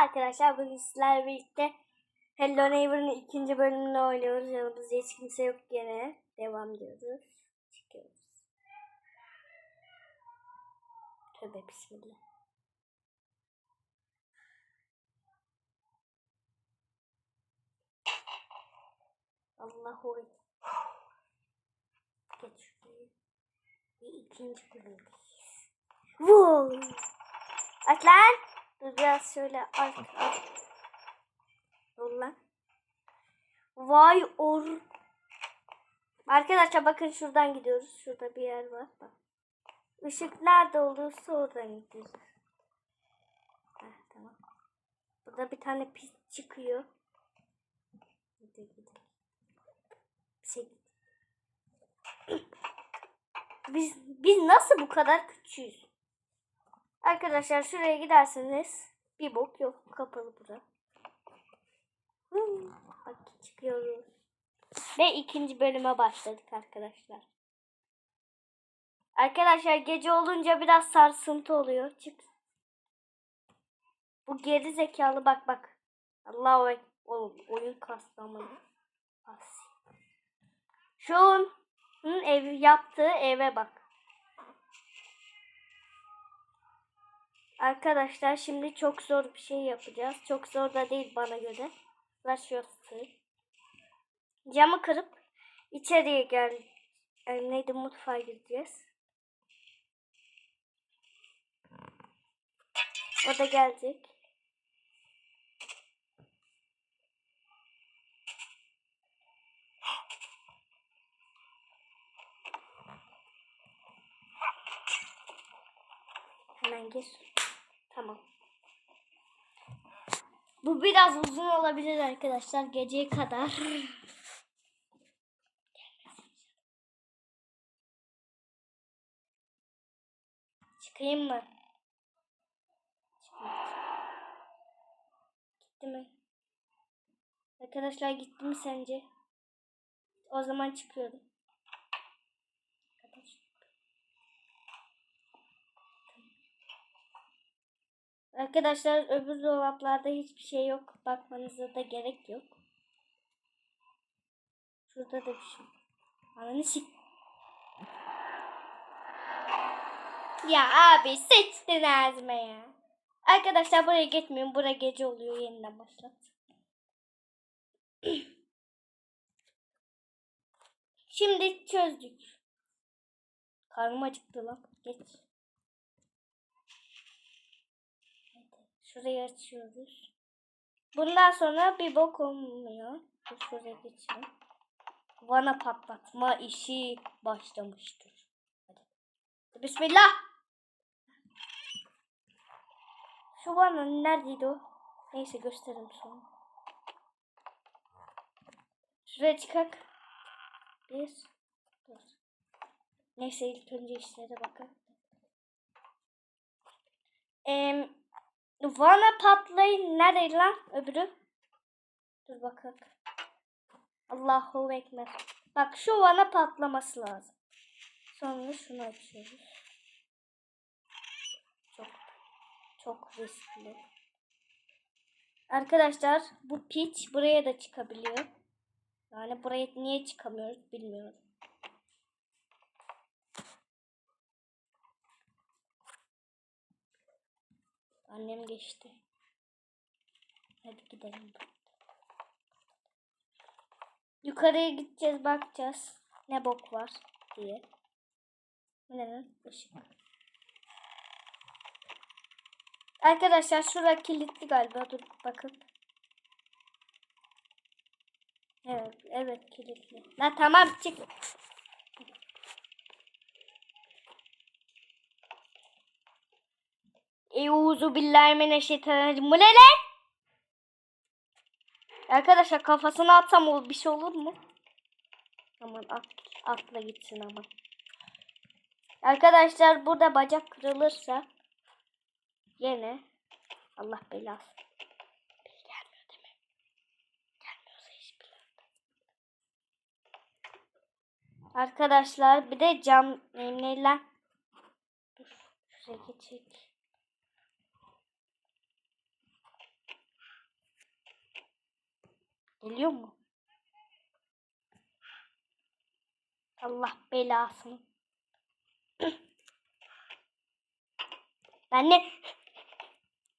arkadaşlar bugün sizlerle birlikte Hello Neighbor'ın ikinci bölümünü oynuyoruz. Yanımızda hiç kimse yok gene. Devam diyoruz. Çıkıyoruz. Tövbe bismillah. Allahu Ekber. Geç şurayı. Ve ikinci bölümdeyiz. Wow. Aç lan. Dur biraz şöyle aç aç. Dur. Vay or. Arkadaşlar bakın şuradan gidiyoruz. Şurada bir yer var. Bak. Işık nerede olursa oradan gidiyoruz. Heh, tamam. Burada bir tane pis çıkıyor. Gidelim. Bir şey biz, biz nasıl bu kadar küçüğüz? Arkadaşlar şuraya giderseniz bir bok yok. Kapalı bura. Hmm, Bak çıkıyoruz. Ve ikinci bölüme başladık arkadaşlar. Arkadaşlar gece olunca biraz sarsıntı oluyor. Çık. Bu geri zekalı bak bak. Ekber. Oğlum oyun kastamadı. As. Şu an ev yaptığı eve bak. Arkadaşlar şimdi çok zor bir şey yapacağız. Çok zor da değil bana göre. Ver. Camı kırıp içeriye gel. Yani neydi mutfağa gireceğiz. O da gelecek. Hemen gir. Tamam. Bu biraz uzun olabilir arkadaşlar geceye kadar. Çıkayım mı? Gitti mi? Arkadaşlar gitti mi sence? O zaman çıkıyorum. Arkadaşlar öbür dolaplarda hiçbir şey yok. Bakmanıza da gerek yok. Şurada da bir şey. Ananı sik. Ya abi seçtin ağzıma ya. Arkadaşlar buraya gitmeyin. Bura gece oluyor. Yeniden başlat. Şimdi çözdük. Karnım acıktı lan. Geç. Şurayı açıyoruz. Bundan sonra bir bok olmuyor. Şuraya geçelim. Vana patlatma işi başlamıştır. Hadi. Bismillah. Şu vana neredeydi o? Neyse gösteririm sonra. Şuraya çıkak. Bir. Dur. Neyse ilk önce işlere bakalım. Eee Vana patlayın nerede lan öbürü? Dur bakalım. Allahu Ekber. Bak şu vana patlaması lazım. Sonra şunu açıyoruz. Çok çok riskli. Arkadaşlar bu piç buraya da çıkabiliyor. Yani buraya niye çıkamıyoruz bilmiyorum. Annem geçti. Hadi gidelim. Yukarıya gideceğiz bakacağız. Ne bok var diye. Bu Ne lan? Işık. Arkadaşlar şura kilitli galiba. Dur bakın. Evet, evet kilitli. La tamam çık. Euzu billahi mineşşeytanirracim. Bu ne lan? Arkadaşlar kafasına atsam o bir şey olur mu? Aman at, atla gitsin ama. Arkadaşlar burada bacak kırılırsa yine Allah belası. Biri gelmiyor değil mi? Gelmiyorsa Arkadaşlar bir de cam ne lan? Dur şuraya geçecek. Geliyor mu? Allah belasını. Ben ne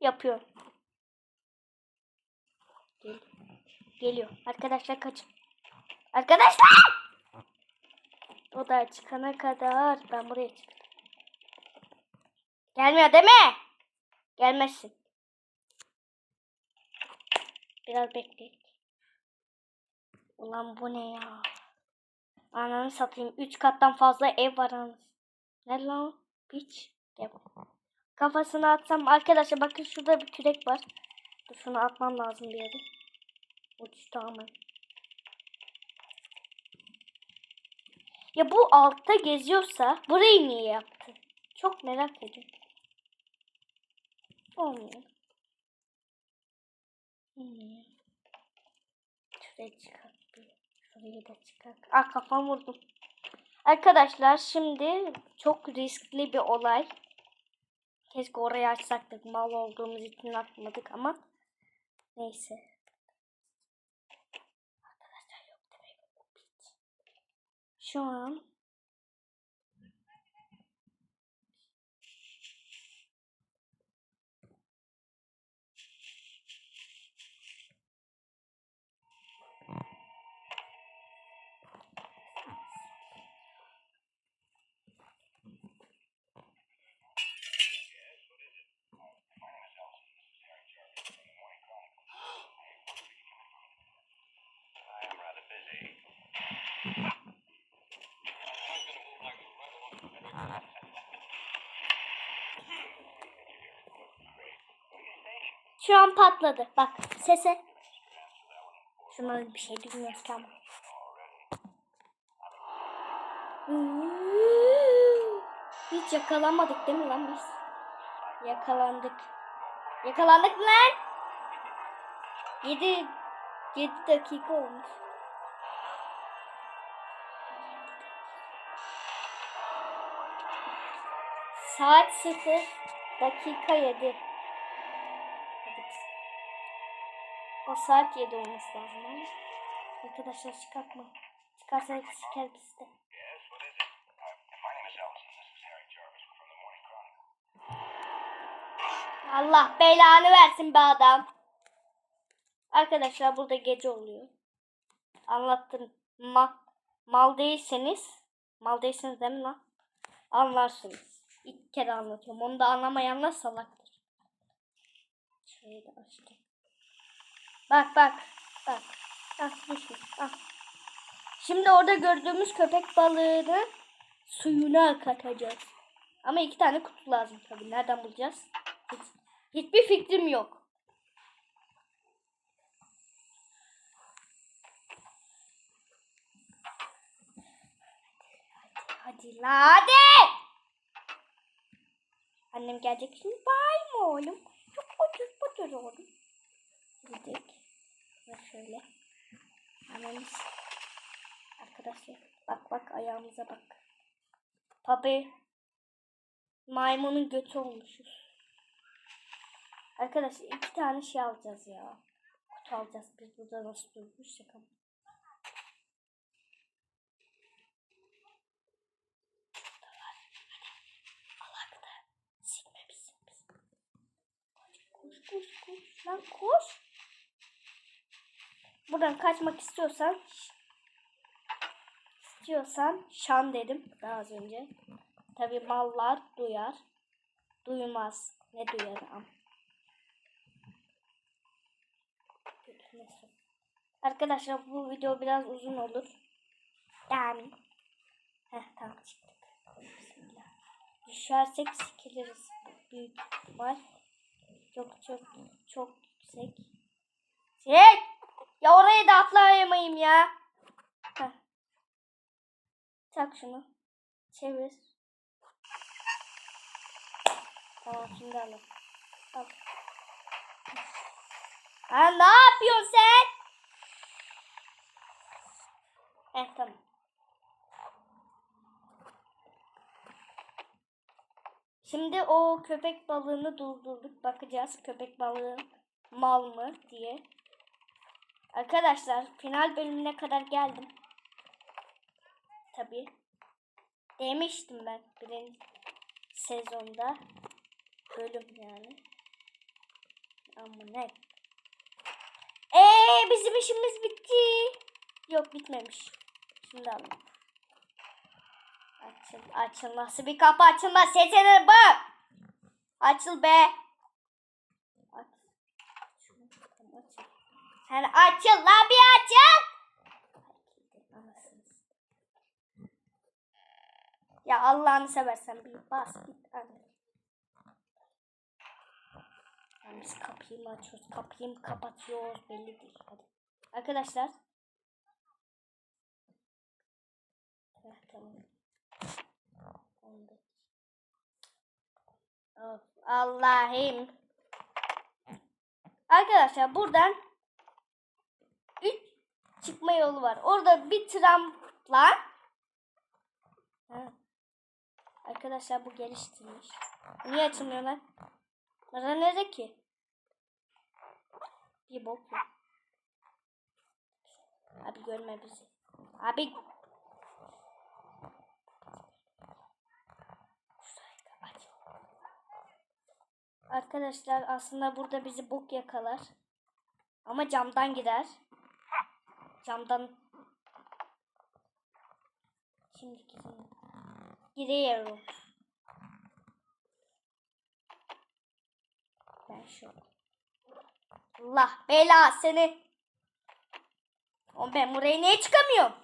yapıyorum? Gel- Geliyor. Arkadaşlar kaçın. Arkadaşlar! O da çıkana kadar ben buraya çıktım. Gelmiyor değil mi? Gelmezsin. Biraz bekleyin. Ulan bu ne ya? Ananı satayım. Üç kattan fazla ev var anasını. Ne lan? Piç. Gel. Kafasına atsam arkadaşlar bakın şurada bir kürek var. Dur şunu atmam lazım bir yere. Uçtu ama. Ya bu altta geziyorsa burayı niye yaptı? Çok merak ediyorum. Olmuyor. Olmuyor. Şuraya çıkar. Şurayı da çıkar. Ah kafam vurdum. Arkadaşlar şimdi çok riskli bir olay. Keşke orayı açsaktık. Mal olduğumuz için atmadık ama neyse. Şu an Şu an patladı. Bak sese. Şuna bir şey bilmiyoruz ama. Hiç yakalanmadık değil mi lan biz? Yakalandık. Yakalandık mı lan? 7 7 dakika olmuş. Saat 0 dakika 7. O saat 7 olması lazım ama. Arkadaşlar çıkartma. Çıkarsa siker bizi de. Allah belanı versin be adam. Arkadaşlar burada gece oluyor. Anlattım. Ma mal değilseniz mal değilseniz değil mi lan? Anlarsınız. İlk kere anlatıyorum. Onu da anlamayanlar salaktır. Da açtım. Bak bak. Bak. Ah düşün. Ah. Şimdi orada gördüğümüz köpek balığını suyuna katacağız. Ama iki tane kutu lazım tabii. Nereden bulacağız? Hiç, hiçbir fikrim yok. Hadi la hadi. Annem gelecek şimdi. Bay mı oğlum? Çok otur otur oğlum. Dedik. Ve şöyle. Annemiz. Arkadaşlar bak bak ayağımıza bak. Tabi maymunun götü olmuşuz. Arkadaşlar iki tane şey alacağız ya. Kutu alacağız. Biz burada nasıl durmuş şaka mı? Allah'ta silmemişsin biz. Koş koş koş lan koş. Buradan kaçmak istiyorsan istiyorsan şan dedim daha az önce. Tabi mallar duyar. Duymaz. Ne duyar am. Arkadaşlar bu video biraz uzun olur. Yani. Heh tamam çıktık. Düşersek sikiliriz. Büyük ihtimal. Çok çok çok yüksek. Şey! Ya oraya da atlayamayayım ya. Tak şunu. Çevir. Tamam şimdi alalım. Al. Ha, ne yapıyorsun sen? Heh tamam. Şimdi o köpek balığını durdurduk. Bakacağız köpek balığı mal mı diye. Arkadaşlar final bölümüne kadar geldim. Tabii. Demiştim ben birinci sezonda. Bölüm yani. Ama ne? Eee bizim işimiz bitti. Yok bitmemiş. Şimdi alalım. Açıl, açıl nasıl bir kapı açılmaz sesini bak. Açıl be. Aç. Şunu tamam, açıl. Sen açıl lan bir açıl. Ya Allah'ını seversen bir bas git anne. Yani biz kapıyı mı açıyoruz, kapıyı mı kapatıyoruz belli değil. Hadi. Arkadaşlar. Heh, tamam. Allah'ım. Arkadaşlar buradan 3 çıkma yolu var. Orada bir tramla Ha. Arkadaşlar bu geliştirmiş. Niye açılmıyor lan? Bana nerede ki? Bir bok yok. Abi görme bizi. Abi. Arkadaşlar aslında burada bizi bok yakalar. Ama camdan gider. Camdan. Şimdi gidin. Giriyorum. Ben şu. Allah bela seni. Oğlum ben buraya niye çıkamıyorum?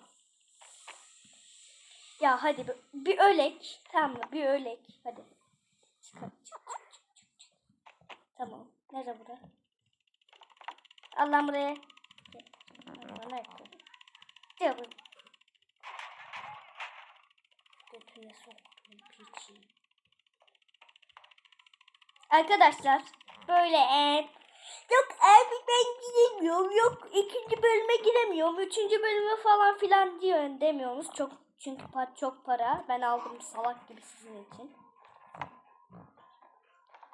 Ya hadi bir, bir ölek. Tamam mı? Bir ölek. Hadi. Çık, çık, çık, çık, çık. Tamam. Nerede bura? Allah buraya. Buraya. Götüne soktum piçi. Arkadaşlar böyle e, yok abi ben giremiyorum yok ikinci bölüme giremiyorum üçüncü bölüme falan filan diyor demiyorsunuz çok çünkü pa çok para ben aldım salak gibi sizin için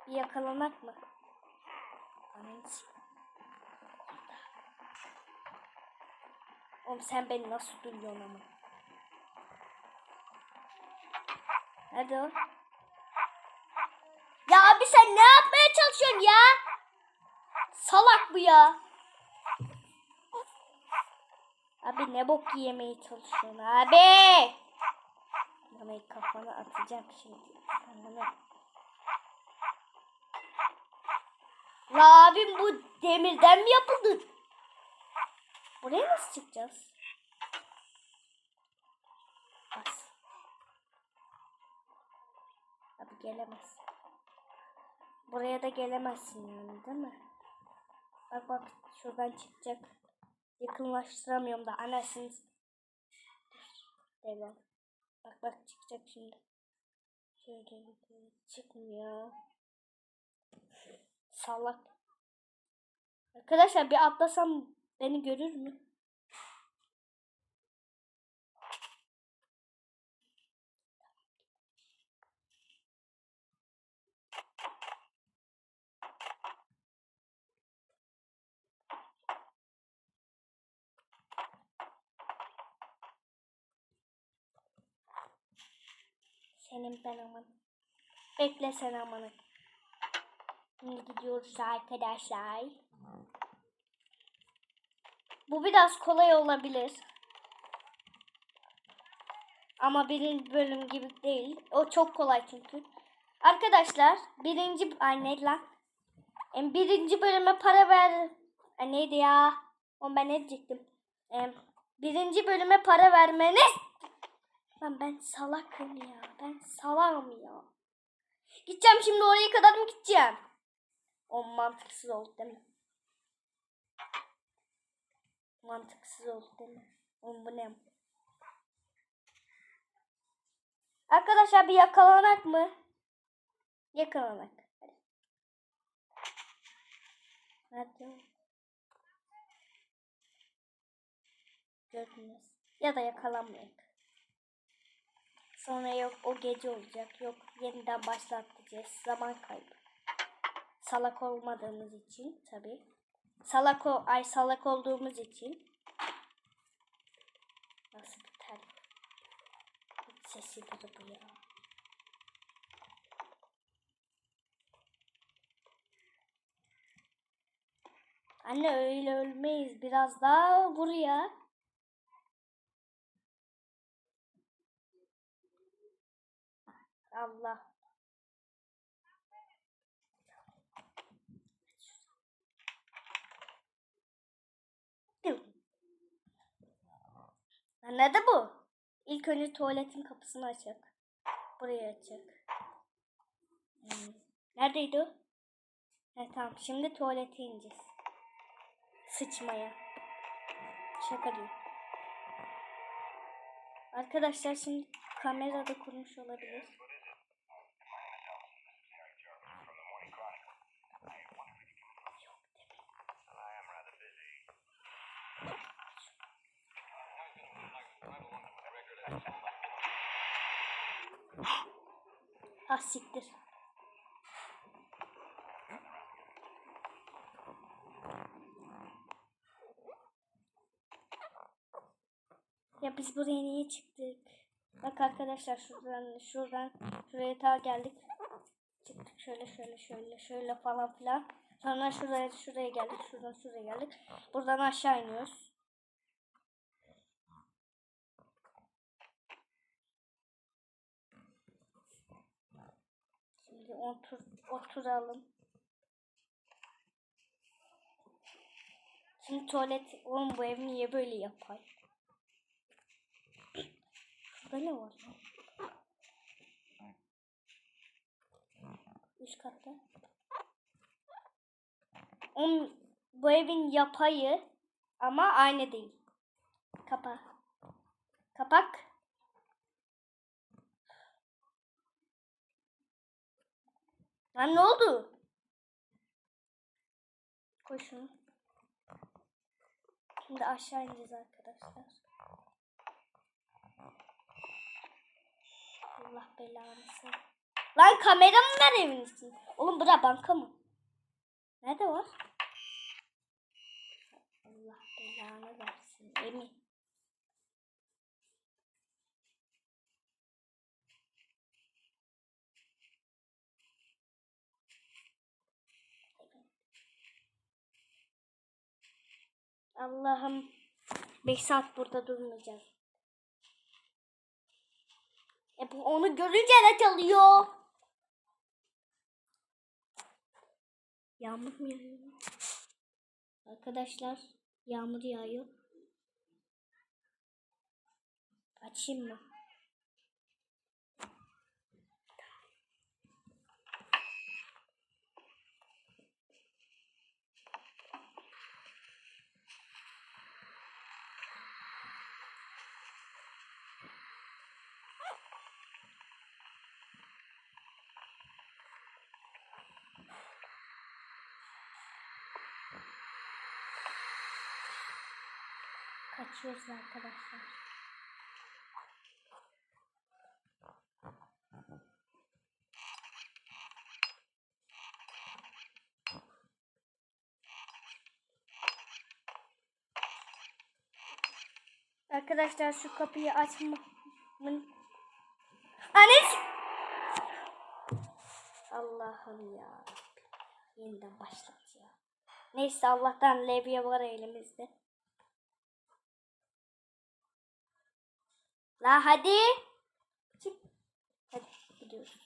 bir yakalanak mı? Ananı Oğlum sen beni nasıl duyuyorsun ama? Nerede o? Ya abi sen ne yapmaya çalışıyorsun ya? Salak bu ya. Abi ne bok yemeye çalışıyorsun abi? Bana kafana atacağım şimdi. Anladın La abim bu demirden mi yapıldı? Buraya nasıl çıkacağız? Bas. Abi gelemez. Buraya da gelemezsin yani değil mi? Bak bak şuradan çıkacak. Yakınlaştıramıyorum da anasını. Devam. Bak bak çıkacak şimdi. Şöyle çıkmıyor. Salak. Arkadaşlar bir atlasam beni görür mü? Senin ben aman. Bekle sen amanı. Şimdi gidiyoruz arkadaşlar. Bu biraz kolay olabilir. Ama birinci bölüm gibi değil. O çok kolay çünkü. Arkadaşlar birinci... Ay ne lan? Em, birinci bölüme para ver... Ay, neydi ya? Oğlum ben ne diyecektim? Em, birinci bölüme para vermeniz... Lan ben salakım ya. Ben salağım ya. Gideceğim şimdi oraya kadar mı gideceğim? O mantıksız oldu değil mi? Mantıksız oldu değil mi? Oğlum bu ne? Arkadaşlar bir yakalanak mı? Yakalanak. Hadi. Gördünüz. Ya da yakalanmayak. Sonra yok o gece olacak. Yok yeniden başlatacağız. Zaman kaybı. Salak olmadığımız için tabi. Salak o ay salak olduğumuz için. Nasıl bir tel? Sesi biri bu ya. Anne öyle ölmeyiz. Biraz daha vur ya. Allah. Anladı bu. İlk önce tuvaletin kapısını açacak. Burayı açacak. Hmm. Neredeydi o? He tamam. Şimdi tuvalete ineceğiz. Sıçmaya. Şaka değil. Arkadaşlar şimdi kamerada kurmuş olabilir. Ah. Ya biz buraya niye çıktık? Bak arkadaşlar şuradan şuradan şuraya ta geldik. Çıktık şöyle şöyle şöyle şöyle falan filan. Sonra şuraya şuraya geldik. Şuradan şuraya geldik. Buradan aşağı iniyoruz. Şimdi otur oturalım. Şimdi tuvalet oğlum bu ev niye böyle yapay? Şurada ne var? Üst katta. Oğlum bu evin yapayı ama aynı değil. Kapa. Kapak. Lan ne oldu? Koy şunu. Şimdi aşağı ineceğiz arkadaşlar. Allah belanı Lan kamera mı var evin? Oğlum bura banka mı? Nerede var? Allah belanı versin. Emin. Allah'ım 5 saat burada durmayacağız. E bu onu görünce ne çalıyor? Yağmur mu yağıyor? Arkadaşlar yağmur yağıyor. Açayım mı? Kaçıyoruz arkadaşlar. Arkadaşlar şu kapıyı açmamın Anne Allah'ım ya. Yeniden başlat ya. Neyse Allah'tan levye var elimizde. La hadi. Çık. Hadi gidiyoruz.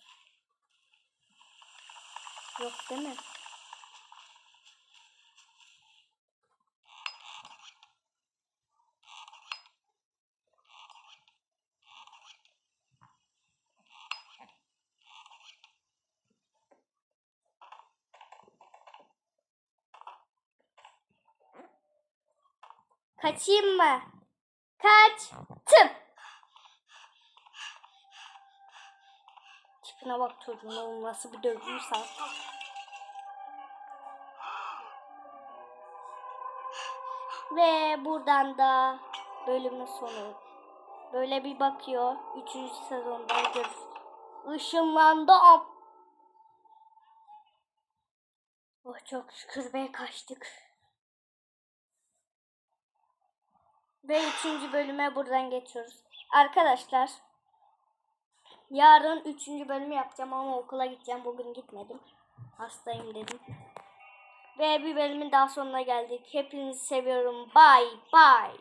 Yok değil mi? Kaçayım mı? Kaçtım. Şuna bak çocuğum nasıl bir dövdüysen. Ve buradan da bölümün sonu. Böyle bir bakıyor. Üçüncü sezonda görürüz. Işınlandı. Oh çok şükür be kaçtık. Ve üçüncü bölüme buradan geçiyoruz. Arkadaşlar yarın üçüncü bölümü yapacağım ama okula gideceğim. Bugün gitmedim. Hastayım dedim. Ve bir bölümün daha sonuna geldik. Hepinizi seviyorum. Bye bye.